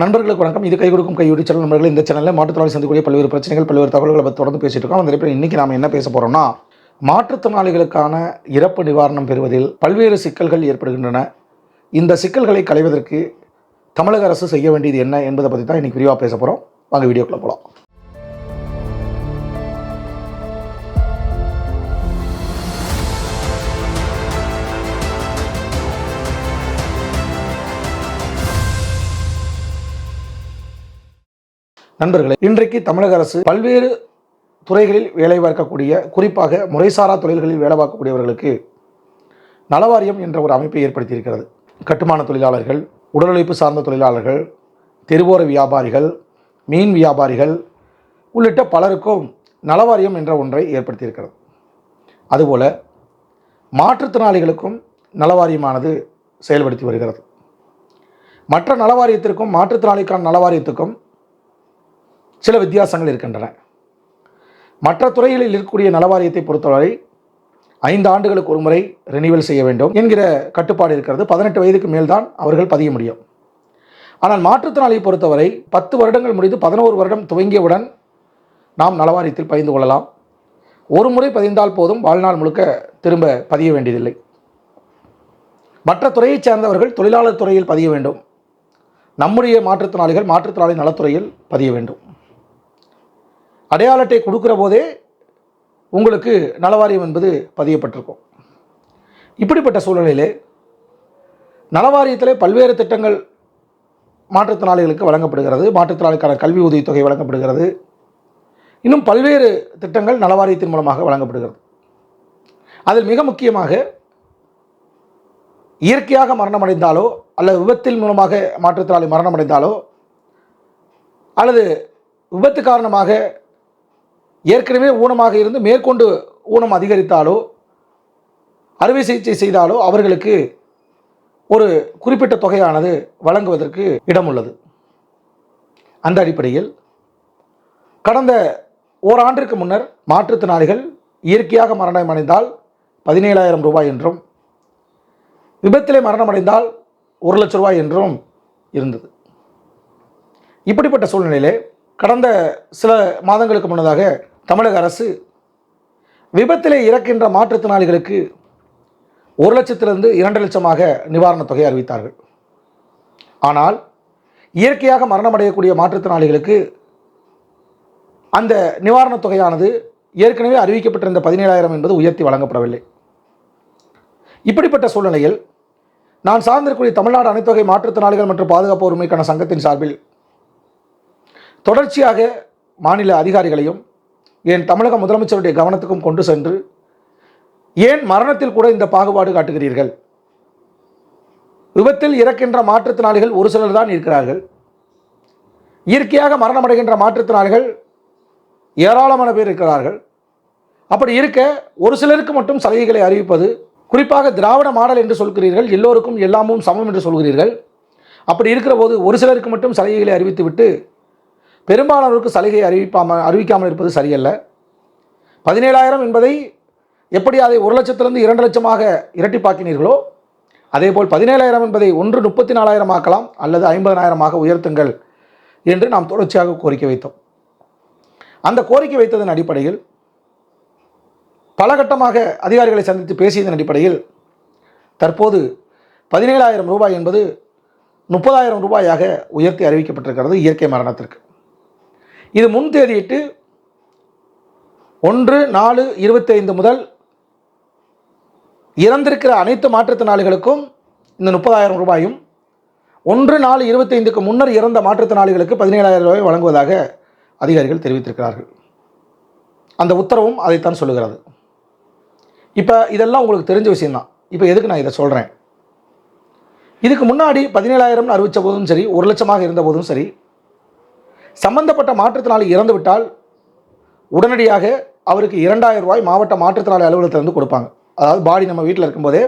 நண்பர்களுக்கு வணக்கம். இது கை கொடுக்கும் கையூடி சேனல் நண்பர்கள் இந்த சேனலில் மாற்றுத்திறனாளி சந்திக்கக்கூடிய பல்வேறு பிரச்சனைகள் பல்வேறு தகவல்களை பற்றி தொடர்ந்து பேசிட்டு இருக்கோம். அந்த அடிப்படையில் இன்றைக்கி நாம் என்ன பேச போகிறோம்னா மாற்றுத்திறனாளிகளுக்கான இறப்பு நிவாரணம் பெறுவதில் பல்வேறு சிக்கல்கள் ஏற்படுகின்றன. இந்த சிக்கல்களை களைவதற்கு தமிழக அரசு செய்ய வேண்டியது என்ன என்பதை பற்றி தான் இன்றைக்கி விரிவாக பேச போகிறோம் வாங்க வீடியோக்குள்ளே போகலாம் நண்பர்களே இன்றைக்கு தமிழக அரசு பல்வேறு துறைகளில் வேலை பார்க்கக்கூடிய குறிப்பாக முறைசாரா தொழில்களில் வேலை பார்க்கக்கூடியவர்களுக்கு நலவாரியம் என்ற ஒரு அமைப்பை ஏற்படுத்தியிருக்கிறது. கட்டுமான தொழிலாளர்கள் உடல் உழைப்பு சார்ந்த தொழிலாளர்கள் தெருவோர வியாபாரிகள் மீன் வியாபாரிகள் உள்ளிட்ட பலருக்கும் நலவாரியம் என்ற ஒன்றை ஏற்படுத்தியிருக்கிறது. அதுபோல மாற்றுத்திறனாளிகளுக்கும் நலவாரியமானது செயல்படுத்தி வருகிறது. மற்ற நலவாரியத்திற்கும் மாற்றுத்திறனாளிக்கான நலவாரியத்துக்கும் சில வித்தியாசங்கள் இருக்கின்றன. மற்ற துறைகளில் இருக்கக்கூடிய நலவாரியத்தை பொறுத்தவரை ஐந்து ஆண்டுகளுக்கு ஒரு முறை ரெனிவல் செய்ய வேண்டும் என்கிற கட்டுப்பாடு இருக்கிறது. பதினெட்டு வயதுக்கு மேல்தான் அவர்கள் பதிய முடியும். ஆனால் மாற்றுத்திறனாளியை பொறுத்தவரை பத்து வருடங்கள் முடிந்து பதினோரு வருடம் துவங்கியவுடன் நாம் நலவாரியத்தில் பதிந்து கொள்ளலாம். ஒரு முறை பதிந்தால் போதும் வாழ்நாள் முழுக்க திரும்ப பதிய வேண்டியதில்லை. மற்ற துறையைச் சேர்ந்தவர்கள் தொழிலாளர் துறையில் பதிய வேண்டும். நம்முடைய மாற்றுத்திறனாளிகள் மாற்றுத்திறனாளி நலத்துறையில் பதிய வேண்டும். அடையாள அட்டை கொடுக்குற போதே உங்களுக்கு நலவாரியம் என்பது பதியப்பட்டிருக்கும். இப்படிப்பட்ட சூழ்நிலையிலே நலவாரியத்திலே பல்வேறு திட்டங்கள் மாற்றுத்திறனாளிகளுக்கு வழங்கப்படுகிறது. மாற்றுத்திறனாளிக்கான கல்வி உதவித்தொகை வழங்கப்படுகிறது. இன்னும் பல்வேறு திட்டங்கள் நலவாரியத்தின் மூலமாக வழங்கப்படுகிறது. அதில் மிக முக்கியமாக இயற்கையாக மரணமடைந்தாலோ அல்லது விபத்தில் மூலமாக மாற்றுத்திறனாளி மரணமடைந்தாலோ அல்லது விபத்து காரணமாக ஏற்கனவே ஊனமாக இருந்து மேற்கொண்டு ஊனம் அதிகரித்தாலோ அறுவை சிகிச்சை செய்தாலோ அவர்களுக்கு ஒரு குறிப்பிட்ட தொகையானது வழங்குவதற்கு இடம் உள்ளது அந்த அடிப்படையில் கடந்த ஓராண்டிற்கு முன்னர் மாற்றுத்திறனாளிகள் இயற்கையாக மரணம் அடைந்தால் பதினேழாயிரம் ரூபாய் என்றும் விபத்திலே மரணமடைந்தால் ஒரு லட்ச ரூபாய் என்றும் இருந்தது. இப்படிப்பட்ட சூழ்நிலையிலே கடந்த சில மாதங்களுக்கு முன்னதாக தமிழக அரசு விபத்திலே இறக்கின்ற மாற்றுத்திறனாளிகளுக்கு ஒரு லட்சத்திலிருந்து இரண்டு லட்சமாக நிவாரணத் தொகை அறிவித்தார்கள். ஆனால் இயற்கையாக மரணமடையக்கூடிய மாற்றுத்திறனாளிகளுக்கு அந்த நிவாரணத் தொகையானது ஏற்கனவே அறிவிக்கப்பட்டிருந்த பதினேழாயிரம் என்பது உயர்த்தி வழங்கப்படவில்லை. இப்படிப்பட்ட சூழ்நிலையில் நான் சார்ந்திருக்கக்கூடிய தமிழ்நாடு அனைத்தொகை மாற்றுத்திறனாளிகள் மற்றும் பாதுகாப்பு உரிமைக்கான சங்கத்தின் சார்பில் தொடர்ச்சியாக மாநில அதிகாரிகளையும் ஏன் தமிழக முதலமைச்சருடைய கவனத்துக்கும் கொண்டு சென்று ஏன் மரணத்தில் கூட இந்த பாகுபாடு காட்டுகிறீர்கள்? விபத்தில் இறக்கின்ற மாற்றுத்திறனாளிகள் ஒரு சிலர் தான் இருக்கிறார்கள். இயற்கையாக மரணமடைகின்ற மாற்றுத்திறனாளிகள் ஏராளமான பேர் இருக்கிறார்கள். அப்படி இருக்க ஒரு சிலருக்கு மட்டும் சலுகைகளை அறிவிப்பது குறிப்பாக திராவிட மாடல் என்று சொல்கிறீர்கள் எல்லோருக்கும் எல்லாமும் சமம் என்று சொல்கிறீர்கள். அப்படி இருக்கிற போது ஒரு சிலருக்கு மட்டும் சலுகைகளை அறிவித்துவிட்டு பெரும்பாலானோருக்கு சலுகை அறிவிப்பாமல் அறிவிக்காமல் இருப்பது சரியல்ல. பதினேழாயிரம் என்பதை எப்படி அதை ஒரு லட்சத்திலிருந்து இரண்டு லட்சமாக இரட்டிப்பாக்கினீர்களோ அதேபோல் பதினேழாயிரம் என்பதை ஒன்று முப்பத்தி நாலாயிரம் ஆக்கலாம் அல்லது ஐம்பதனாயிரமாக உயர்த்துங்கள் என்று நாம் தொடர்ச்சியாக கோரிக்கை வைத்தோம். அந்த கோரிக்கை வைத்ததன் அடிப்படையில் பல கட்டமாக அதிகாரிகளை சந்தித்து பேசியதன் அடிப்படையில் தற்போது பதினேழாயிரம் ரூபாய் என்பது முப்பதாயிரம் ரூபாயாக உயர்த்தி அறிவிக்கப்பட்டிருக்கிறது இயற்கை மரணத்திற்கு. இது முன் தேதியிட்டு ஒன்று நாலு இருபத்தைந்து முதல் இறந்திருக்கிற அனைத்து மாற்றுத்திறனாளிகளுக்கும் இந்த முப்பதாயிரம் ரூபாயும் ஒன்று நாலு இருபத்தைந்துக்கு முன்னர் இறந்த மாற்றுத்திறனாளிகளுக்கு பதினேழாயிரம் ரூபாய் வழங்குவதாக அதிகாரிகள் தெரிவித்திருக்கிறார்கள். அந்த உத்தரவும் அதைத்தான் சொல்லுகிறது. இப்போ இதெல்லாம் உங்களுக்கு தெரிஞ்ச விஷயம்தான். இப்போ எதுக்கு நான் இதை சொல்கிறேன் இதுக்கு முன்னாடி பதினேழாயிரம்னு அறிவித்த போதும் சரி ஒரு லட்சமாக இருந்த போதும் சரி சம்பந்தப்பட்ட மாற்றுத்திறனாளி இறந்துவிட்டால் உடனடியாக அவருக்கு இரண்டாயிரம் ரூபாய் மாவட்ட மாற்றுத்திறனாளி அலுவலகத்திலிருந்து கொடுப்பாங்க. அதாவது பாடி நம்ம வீட்டில் இருக்கும்போதே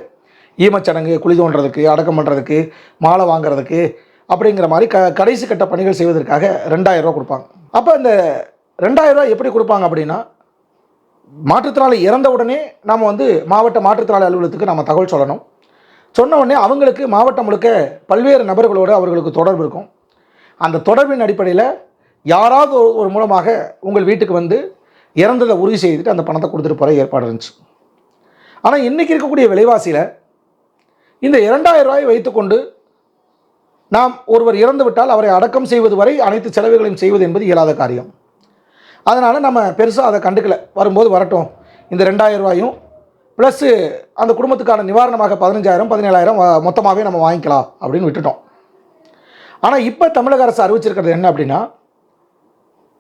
ஈமச்சடங்கு குழி தோன்றதுக்கு அடக்கம் பண்ணுறதுக்கு மாலை வாங்குறதுக்கு அப்படிங்கிற மாதிரி க கடைசி கட்ட பணிகள் செய்வதற்காக ரெண்டாயிரரூவா கொடுப்பாங்க. அப்போ இந்த ரெண்டாயிரரூவா ரூபாய் எப்படி கொடுப்பாங்க அப்படின்னா மாற்றுத்திறனாளி இறந்த உடனே நாம் வந்து மாவட்ட மாற்றுத்திறனாளி அலுவலகத்துக்கு நம்ம தகவல் சொல்லணும். சொன்ன உடனே அவங்களுக்கு மாவட்டம் முழுக்க பல்வேறு நபர்களோடு அவர்களுக்கு தொடர்பு இருக்கும். அந்த தொடர்பின் அடிப்படையில் யாராவது ஒரு- ஒரு மூலமாக உங்கள் வீட்டுக்கு வந்து இறந்ததை உறுதி செய்துட்டு அந்த பணத்தை கொடுத்துட்டு போகிற ஏற்பாடு இருந்துச்சு. ஆனால் இன்றைக்கி இருக்கக்கூடிய விலைவாசியில் இந்த இரண்டாயிரம் ரூபாயை வைத்துக்கொண்டு நாம் ஒருவர் இறந்து விட்டால் அவரை அடக்கம் செய்வது வரை அனைத்து செலவுகளையும் செய்வது என்பது இயலாத காரியம். அதனால் நம்ம பெருசாக அதை கண்டுக்கல. வரும்போது வரட்டும். இந்த ரெண்டாயிரம் ரூபாயும் ப்ளஸ்ஸு அந்த குடும்பத்துக்கான நிவாரணமாக பதினஞ்சாயிரம் பதினேழாயிரம் மொத்தமாகவே நம்ம வாங்கிக்கலாம் அப்படின்னு விட்டுட்டோம். ஆனால் இப்போ தமிழக அரசு அறிவிச்சிருக்கிறது என்ன அப்படின்னா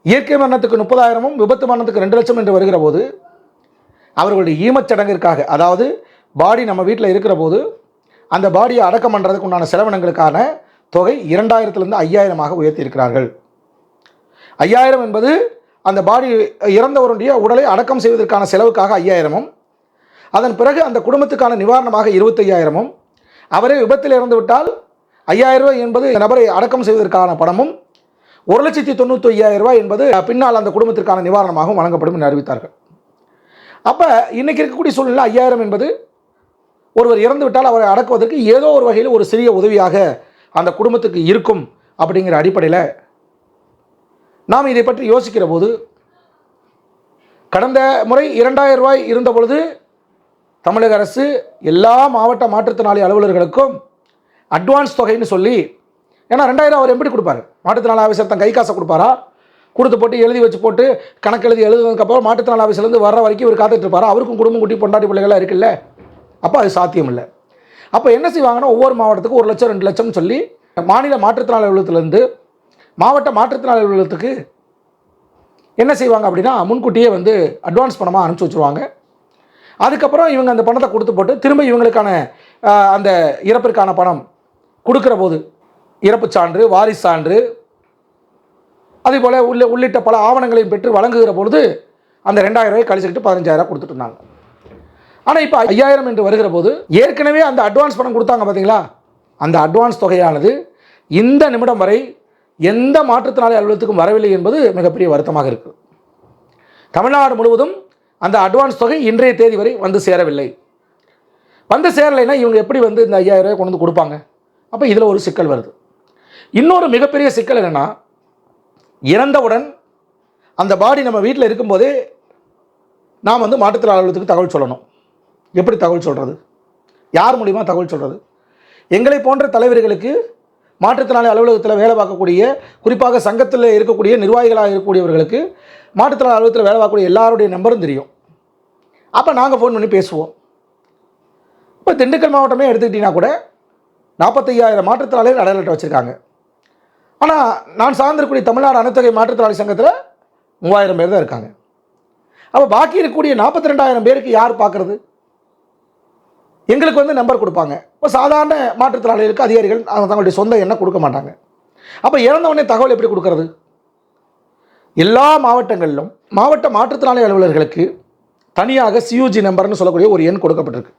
இயற்கை மரணத்துக்கு முப்பதாயிரமும் விபத்து மரணத்துக்கு ரெண்டு லட்சம் என்று வருகிற போது அவர்களுடைய ஈமச்சடங்கிற்காக அதாவது பாடி நம்ம வீட்டில் இருக்கிற போது அந்த பாடியை அடக்கம் பண்ணுறதுக்கு உண்டான செலவினங்களுக்கான தொகை இரண்டாயிரத்துலேருந்து ஐயாயிரமாக உயர்த்தியிருக்கிறார்கள். ஐயாயிரம் என்பது அந்த பாடி இறந்தவருடைய உடலை அடக்கம் செய்வதற்கான செலவுக்காக ஐயாயிரமும் அதன் பிறகு அந்த குடும்பத்துக்கான நிவாரணமாக இருபத்தையாயிரமும் அவரே விபத்தில் இறந்துவிட்டால் ஐயாயிரம் ரூபாய் என்பது நபரை அடக்கம் செய்வதற்கான பணமும் ஒரு லட்சத்தி தொண்ணூற்றி ஐயாயிரம் ரூபாய் என்பது பின்னால் அந்த குடும்பத்திற்கான நிவாரணமாகவும் வழங்கப்படும் என்று அறிவித்தார்கள். அப்போ இன்னைக்கு இருக்கக்கூடிய சூழ்நிலை ஐயாயிரம் என்பது ஒருவர் இறந்து விட்டால் அவரை அடக்குவதற்கு ஏதோ ஒரு வகையில் ஒரு சிறிய உதவியாக அந்த குடும்பத்துக்கு இருக்கும் அப்படிங்கிற அடிப்படையில் நாம் இதை பற்றி யோசிக்கிற போது கடந்த முறை இரண்டாயிரம் ரூபாய் இருந்த பொழுது தமிழக அரசு எல்லா மாவட்ட மாற்றுத்திறனாளி அலுவலர்களுக்கும் அட்வான்ஸ் தொகைன்னு சொல்லி ஏன்னா ரெண்டாயிரம் அவர் எப்படி கொடுப்பாரு? மாற்றுத்திறனாளி ஆஃபீஸர் தன் கை காசை கொடுப்பாரா? கொடுத்து போட்டு எழுதி வச்சு போட்டு கணக்கு எழுதி எழுதுனதுக்கப்புறம் மாற்றுத்திறனாளி ஆஃபீஸ்லேருந்து வர்ற வரைக்கும் இவர் காத்துட்டு இருப்பாரா? அவருக்கும் குடும்பம் குட்டி பொண்டாட்டி பிள்ளைகளாக இருக்குல்ல? அப்போ அது சாத்தியம் இல்லை அப்போ என்ன செய்வாங்கன்னா ஒவ்வொரு மாவட்டத்துக்கு ஒரு லட்சம் ரெண்டு லட்சம்னு சொல்லி மாநில மாற்றுத்திறனாளி அலுவலகத்திலேருந்து மாவட்ட மாற்றுத்திறனாளி அலுவலகத்துக்கு என்ன செய்வாங்க அப்படின்னா முன்கூட்டியே வந்து அட்வான்ஸ் பணமாக அனுப்பிச்சி வச்சுருவாங்க. அதுக்கப்புறம் இவங்க அந்த பணத்தை கொடுத்து போட்டு திரும்ப இவங்களுக்கான அந்த இறப்பிற்கான பணம் கொடுக்குற போது இறப்புச் சான்று வாரிசு சான்று அதேபோல் உள்ள உள்ளிட்ட பல ஆவணங்களையும் பெற்று வழங்குகிற பொழுது அந்த ரெண்டாயிரம் ரூபாய் கழிச்சுக்கிட்டு பதினஞ்சாயிரம் கொடுத்துட்டு இருந்தாங்க ஆனால் இப்போ ஐயாயிரம் என்று வருகிற போது ஏற்கனவே அந்த அட்வான்ஸ் பணம் கொடுத்தாங்க பார்த்தீங்களா அந்த அட்வான்ஸ் தொகையானது இந்த நிமிடம் வரை எந்த மாற்றுத்திறனாளி அலுவலகத்துக்கும் வரவில்லை என்பது மிகப்பெரிய வருத்தமாக இருக்குது. தமிழ்நாடு முழுவதும் அந்த அட்வான்ஸ் தொகை இன்றைய தேதி வரை வந்து சேரவில்லை. வந்து சேரலைன்னா இவங்க எப்படி வந்து இந்த ஐயாயிரம் ரூபாய் கொண்டு வந்து கொடுப்பாங்க? அப்போ இதில் ஒரு சிக்கல் வருது. இன்னொரு மிகப்பெரிய சிக்கல் என்னென்னா இறந்தவுடன் அந்த பாடி நம்ம வீட்டில் இருக்கும்போதே நாம் வந்து மாற்றுத்திறனாளி அலுவலகத்துக்கு தகவல் சொல்லணும். எப்படி தகவல் சொல்கிறது யார் மூலிமா தகவல் சொல்கிறது எங்களை போன்ற தலைவர்களுக்கு மாற்றுத்திறனாளி அலுவலகத்தில் வேலை பார்க்கக்கூடிய குறிப்பாக சங்கத்தில் இருக்கக்கூடிய நிர்வாகிகளாக இருக்கக்கூடியவர்களுக்கு மாற்றுத்திறனாளி அலுவலகத்தில் வேலை பார்க்கக்கூடிய எல்லாருடைய நம்பரும் தெரியும். அப்போ நாங்கள் ஃபோன் பண்ணி பேசுவோம். இப்போ திண்டுக்கல் மாவட்டமே எடுத்துக்கிட்டிங்கன்னா கூட நாற்பத்தையாயிரம் மாற்றுத்திறனாளிகள் அடையாளத்தை வச்சுருக்காங்க. ஆனால் நான் சார்ந்திருக்கக்கூடிய தமிழ்நாடு அனைத்தொகை மாற்றுத்திறனாளி சங்கத்தில் மூவாயிரம் பேர் தான் இருக்காங்க. அப்போ பாக்கி இருக்கக்கூடிய நாற்பத்தி ரெண்டாயிரம் பேருக்கு யார் பார்க்குறது எங்களுக்கு வந்து நம்பர் கொடுப்பாங்க. இப்போ சாதாரண மாற்றுத்திறனாளிகளுக்கு அதிகாரிகள் தங்களுடைய சொந்த எண்ணம் கொடுக்க மாட்டாங்க. அப்போ இறந்தவொடனே தகவல் எப்படி கொடுக்கறது? எல்லா மாவட்டங்களிலும் மாவட்ட மாற்றுத்திறனாளி அலுவலர்களுக்கு தனியாக சியூஜி நம்பர்னு சொல்லக்கூடிய ஒரு எண் கொடுக்கப்பட்டிருக்கு.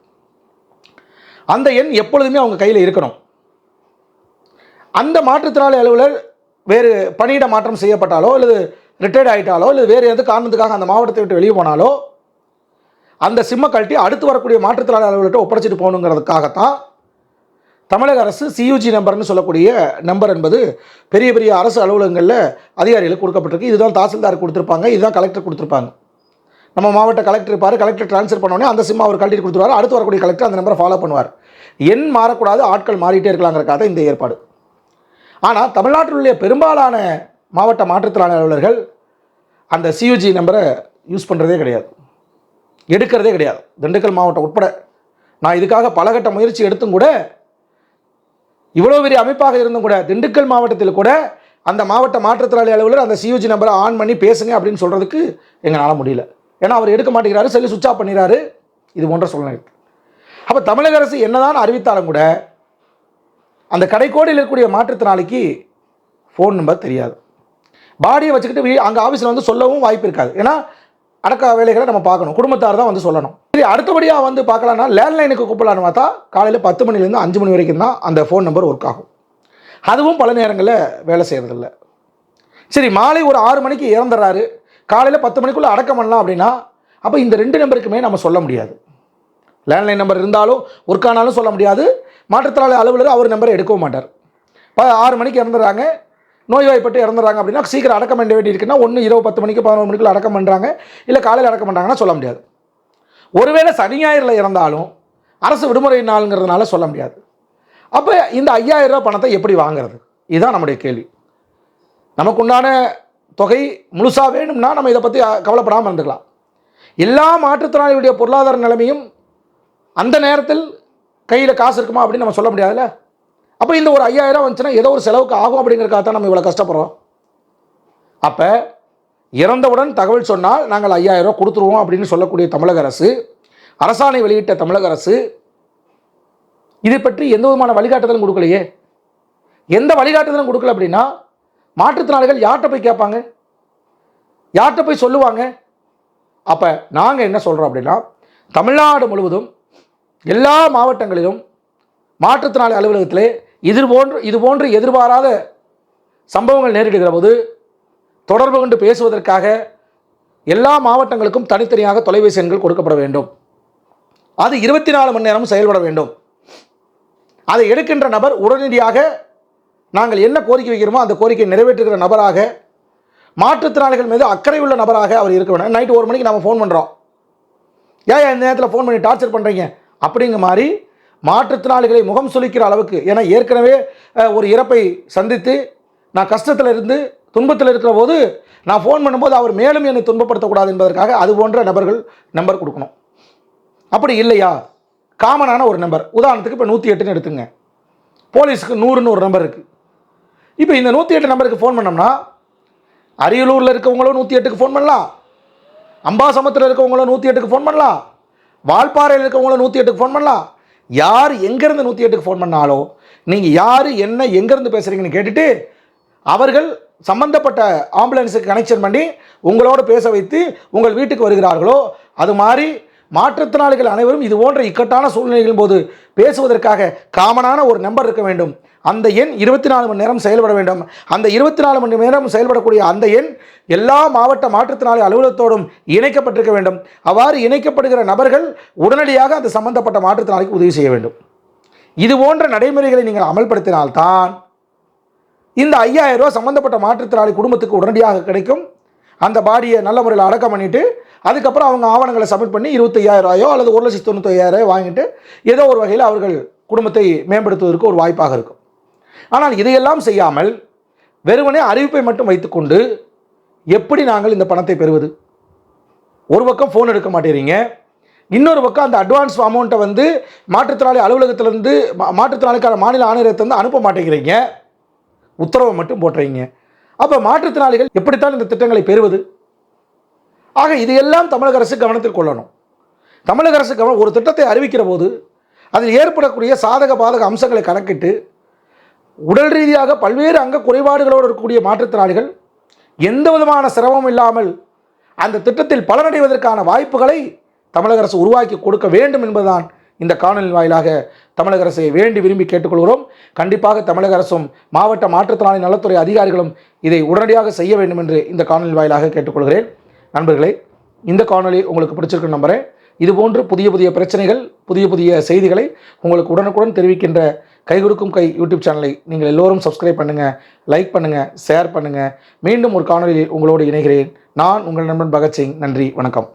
அந்த எண் எப்பொழுதுமே அவங்க கையில் இருக்கணும். அந்த மாற்றுத்திறனாளி அலுவலர் வேறு பணியிட மாற்றம் செய்யப்பட்டாலோ அல்லது ரிட்டையர்ட் ஆகிட்டாலோ அல்லது வேறு எது காரணத்துக்காக அந்த மாவட்டத்தை விட்டு வெளியே போனாலோ அந்த சிம்மை கழட்டி அடுத்து வரக்கூடிய மாற்றுத்திறனாளி அலுவலர்கிட்ட ஒப்படைச்சிட்டு போகணுங்கிறதுக்காகத்தான் தமிழக அரசு சியூஜி நம்பர்னு சொல்லக்கூடிய நம்பர் என்பது பெரிய பெரிய அரசு அலுவலகங்களில் அதிகாரிகளுக்கு கொடுக்கப்பட்டிருக்கு. இதுதான் தாசில்தார் கொடுத்துருப்பாங்க இதுதான் கலெக்டர் கொடுத்துருப்பாங்க. நம்ம மாவட்ட கலெக்டர் இருப்பார் கலெக்டர் ட்ரான்ஸ்ஃபர் பண்ணோடனே அந்த சிம்மை அவர் கழட்டி கொடுத்துருவார். அடுத்து வரக்கூடிய கலெக்டர் அந்த நம்பரை ஃபாலோ பண்ணுவார். எண் மாறக்கூடாது ஆட்கள் மாறிட்டே இருக்கலாங்கிறக்காக தான் இந்த ஏற்பாடு. ஆனால் தமிழ்நாட்டிலுடைய பெரும்பாலான மாவட்ட மாற்றுத்திறனாளி அலுவலர்கள் அந்த சியூஜி நம்பரை யூஸ் பண்ணுறதே கிடையாது. எடுக்கிறதே கிடையாது. திண்டுக்கல் மாவட்டம் உட்பட. நான் இதுக்காக பலகட்ட முயற்சி எடுத்தும் கூட இவ்வளோ பெரிய அமைப்பாக இருந்தும் கூட திண்டுக்கல் மாவட்டத்தில் கூட அந்த மாவட்ட மாற்றுத்திறனாளி அலுவலர் அந்த சியூஜி நம்பரை ஆன் பண்ணி பேசுங்க அப்படின்னு சொல்கிறதுக்கு எங்களால் முடியல. ஏன்னா அவர் எடுக்க மாட்டேங்கிறாரு செல்லு சுவிட்ச் ஆஃப் பண்ணிடுறாரு இது போன்ற சூழ்நிலை அப்போ தமிழக அரசு என்னதான் அறிவித்தாலும் கூட அந்த கடைக்கோடியில் இருக்கக்கூடிய மாற்றுத்திறனாளிக்கு ஃபோன் நம்பர் தெரியாது. பாடியை வச்சுக்கிட்டு வீ அங்கே ஆஃபீஸில் வந்து சொல்லவும் வாய்ப்பு இருக்காது. ஏன்னா அடக்க வேலைகளை நம்ம பார்க்கணும். குடும்பத்தார் தான் வந்து சொல்லணும். சரி அடுத்தபடியாக வந்து பார்க்கலான்னா லேண்ட்லைனுக்கு கூப்பிடலான்னு பார்த்தா காலையில் பத்து மணிலேருந்து அஞ்சு மணி வரைக்கும் தான் அந்த ஃபோன் நம்பர் ஒர்க் ஆகும். அதுவும் பல நேரங்களில் வேலை செய்கிறதில்ல சரி மாலை ஒரு ஆறு மணிக்கு இறந்துடுறாரு. காலையில் பத்து மணிக்குள்ளே அடக்கம் பண்ணலாம் அப்படின்னா அப்போ இந்த ரெண்டு நம்பருக்குமே நம்ம சொல்ல முடியாது. லேண்ட்லைன் நம்பர் இருந்தாலும் ஒர்க் ஆனாலும் சொல்ல முடியாது. மாற்றுத்திறனாளி அலுவலர் அவர் நம்பரை எடுக்கவும் மாட்டார். இப்போ ஆறு மணிக்கு இறந்துடுறாங்க. நோய்வாய்ப்பட்டு இறந்துறாங்க அப்படின்னா சீக்கிரம் அடக்கம் பண்ண வேண்டி இருக்குன்னா ஒன்று இரவு பத்து மணிக்கு பதினோரு மணிக்குள்ள அடக்கம் பண்ணுறாங்க இல்லை காலையில் அடக்கம் பண்ணுறாங்கன்னா சொல்ல முடியாது. ஒருவேளை சனி ஞாயிறில் இறந்தாலும் அரசு விடுமுறை நாளுங்கிறதுனால சொல்ல முடியாது. அப்போ இந்த ஐயாயிரம் ரூபா பணத்தை எப்படி வாங்குறது? இதுதான் நம்முடைய கேள்வி. நமக்குண்டான தொகை முழுசாக வேணும்னா நம்ம இதை பற்றி கவலைப்படாமல் இருந்துக்கலாம். எல்லா மாற்றுத்திறனாளிகளுடைய பொருளாதார நிலைமையும் அந்த நேரத்தில் கையில் காசு இருக்குமா அப்படின்னு நம்ம சொல்ல முடியாதுல்ல? அப்போ இந்த ஒரு ஐயாயிரம் வந்துச்சுன்னா ஏதோ ஒரு செலவுக்கு ஆகும் அப்படிங்கிறக்காக தான் நம்ம இவ்வளோ கஷ்டப்படுறோம். அப்போ இறந்தவுடன் தகவல் சொன்னால் நாங்கள் ஐயாயிரம் ரூபா கொடுத்துருவோம் அப்படின்னு சொல்லக்கூடிய தமிழக அரசு அரசாணை வெளியிட்ட தமிழக அரசு இதை பற்றி எந்த விதமான வழிகாட்டுதலும் கொடுக்கலையே? எந்த வழிகாட்டுதலும் கொடுக்கல அப்படின்னா மாற்றுத்திறனாளிகள் யார்கிட்ட போய் கேட்பாங்க? யார்கிட்ட போய் சொல்லுவாங்க? அப்போ நாங்கள் என்ன சொல்கிறோம் அப்படின்னா தமிழ்நாடு முழுவதும் எல்லா மாவட்டங்களிலும் மாற்றுத்திறனாளி அலுவலகத்திலே இது போன்று இது போன்று எதிர்பாராத சம்பவங்கள் நேரிடுகிற போது தொடர்பு கொண்டு பேசுவதற்காக எல்லா மாவட்டங்களுக்கும் தனித்தனியாக தொலைபேசி எண்கள் கொடுக்கப்பட வேண்டும். அது இருபத்தி நாலு மணி நேரமும் செயல்பட வேண்டும். அதை எடுக்கின்ற நபர் உடனடியாக நாங்கள் என்ன கோரிக்கை வைக்கிறோமோ அந்த கோரிக்கையை நிறைவேற்றுகிற நபராக மாற்றுத்திறனாளிகள் மீது அக்கறை உள்ள நபராக அவர் இருக்க வேண்டும். நைட்டு ஒரு மணிக்கு நம்ம ஃபோன் பண்ணுறோம் ஏன் இந்த நேரத்தில் ஃபோன் பண்ணி டார்ச்சர் பண்ணுறீங்க அப்படிங்கிற மாதிரி மாற்றுத்திறனாளிகளை முகம் சுளிக்கிற அளவுக்கு ஏன்னா ஏற்கனவே ஒரு இறப்பை சந்தித்து நான் கஷ்டத்தில் இருந்து துன்பத்தில் இருக்கிற போது நான் ஃபோன் பண்ணும்போது அவர் மேலும் என்னை துன்பப்படுத்தக்கூடாது என்பதற்காக அது போன்ற நபர்கள் நம்பர் கொடுக்கணும். அப்படி இல்லையா? காமனான ஒரு நம்பர் உதாரணத்துக்கு இப்போ நூற்றி எட்டுன்னு எடுத்துங்க. போலீஸுக்கு நூறுன்னு ஒரு நம்பர் இருக்குது இப்போ இந்த நூற்றி எட்டு நம்பருக்கு ஃபோன் பண்ணோம்னா அரியலூரில் இருக்கவங்களும் நூற்றி எட்டுக்கு ஃபோன் பண்ணலாம். அம்பாசமத்தில் இருக்கவங்களும் நூற்றி எட்டுக்கு ஃபோன் பண்ணலாம். வால்பாறையில் இருக்கவங்களும் நூற்றி எட்டுக்கு ஃபோன் பண்ணலாம் யார் எங்கேருந்து நூற்றி எட்டுக்கு ஃபோன் பண்ணாலும் நீங்கள் யார் என்ன எங்கேருந்து பேசுகிறீங்கன்னு கேட்டுட்டு அவர்கள் சம்பந்தப்பட்ட ஆம்புலன்ஸுக்கு கனெக்ஷன் பண்ணி உங்களோட பேச வைத்து உங்கள் வீட்டுக்கு வருகிறார்களோ அது மாதிரி மாற்றுத்திறனாளிகள் அனைவரும் இது போன்ற இக்கட்டான சூழ்நிலைகளின் போது பேசுவதற்காக காமனான ஒரு நம்பர் இருக்க வேண்டும். அந்த எண் இருபத்தி நாலு மணி நேரம் செயல்பட வேண்டும். அந்த இருபத்தி நாலு மணி நேரம் செயல்படக்கூடிய அந்த எண் எல்லா மாவட்ட மாற்றுத்திறனாளி அலுவலகத்தோடும் இணைக்கப்பட்டிருக்க வேண்டும். அவ்வாறு இணைக்கப்படுகிற நபர்கள் உடனடியாக அந்த சம்பந்தப்பட்ட மாற்றுத்திறனாளிக்கு உதவி செய்ய வேண்டும். இது போன்ற நடைமுறைகளை நீங்கள் அமல்படுத்தினால்தான் இந்த ஐயாயிரம் ரூபா சம்மந்தப்பட்ட மாற்றுத்திறனாளி குடும்பத்துக்கு உடனடியாக கிடைக்கும். அந்த பாடியை நல்ல முறையில் அடக்கம் பண்ணிவிட்டு அதுக்கப்புறம் அவங்க ஆவணங்களை சப்மிட் பண்ணி இருபத்தையாயிரம் ரூபாயோ அல்லது ஒரு லட்சத்தி தொண்ணூத்தையாயிரம் வாங்கிட்டு ஏதோ ஒரு வகையில் அவர்கள் குடும்பத்தை மேம்படுத்துவதற்கு ஒரு வாய்ப்பாக இருக்கும். ஆனால் இதையெல்லாம் செய்யாமல் வெறுமனே அறிவிப்பை மட்டும் வைத்துக்கொண்டு எப்படி நாங்கள் இந்த பணத்தை பெறுவது? ஒரு பக்கம் ஃபோன் எடுக்க மாட்டேறீங்க. இன்னொரு பக்கம் அந்த அட்வான்ஸ் அமௌண்ட்டை வந்து மாற்றுத்திறனாளி அலுவலகத்திலேருந்து மா- மாற்றுத்திறனாளிக்கான மாநில ஆணையரத்திலிருந்து அனுப்ப மாட்டேங்கிறீங்க. உத்தரவை மட்டும் போட்டுறீங்க. அப்போ மாற்றுத்திறனாளிகள் எப்படித்தான் இந்த திட்டங்களை பெறுவது? ஆக இதையெல்லாம் தமிழக அரசு கவனத்தில் கொள்ளணும். தமிழக அரசு கவனம் ஒரு திட்டத்தை அறிவிக்கிற போது அதில் ஏற்படக்கூடிய சாதக பாதக அம்சங்களை கணக்கிட்டு உடல் ரீதியாக பல்வேறு அங்க குறைபாடுகளோடு இருக்கக்கூடிய மாற்றுத்திறனாளிகள் எந்த விதமான சிரமமும் இல்லாமல் அந்த திட்டத்தில் பலனடைவதற்கான வாய்ப்புகளை தமிழக அரசு உருவாக்கி கொடுக்க வேண்டும் என்பதுதான் இந்த காணொலி வாயிலாக தமிழக அரசை வேண்டி விரும்பி கேட்டுக்கொள்கிறோம். கண்டிப்பாக தமிழக அரசும் மாவட்ட மாற்றுத்திறனாளி நலத்துறை அதிகாரிகளும் இதை உடனடியாக செய்ய வேண்டும் என்று இந்த காணொலி வாயிலாக கேட்டுக்கொள்கிறேன். நண்பர்களே இந்த காணொலி உங்களுக்கு பிடிச்சிருக்குன்னு நம்புகிறேன் இதுபோன்று புதிய புதிய பிரச்சனைகள் புதிய புதிய செய்திகளை உங்களுக்கு உடனுக்குடன் தெரிவிக்கின்ற கை கொடுக்கும் கை யூடியூப் சேனலை நீங்கள் எல்லோரும் சப்ஸ்கிரைப் பண்ணுங்கள் லைக் பண்ணுங்கள் ஷேர் பண்ணுங்கள் மீண்டும் ஒரு காணொலியில் உங்களோடு இணைகிறேன். நான் உங்கள் நண்பன் பகத்சிங். நன்றி வணக்கம்.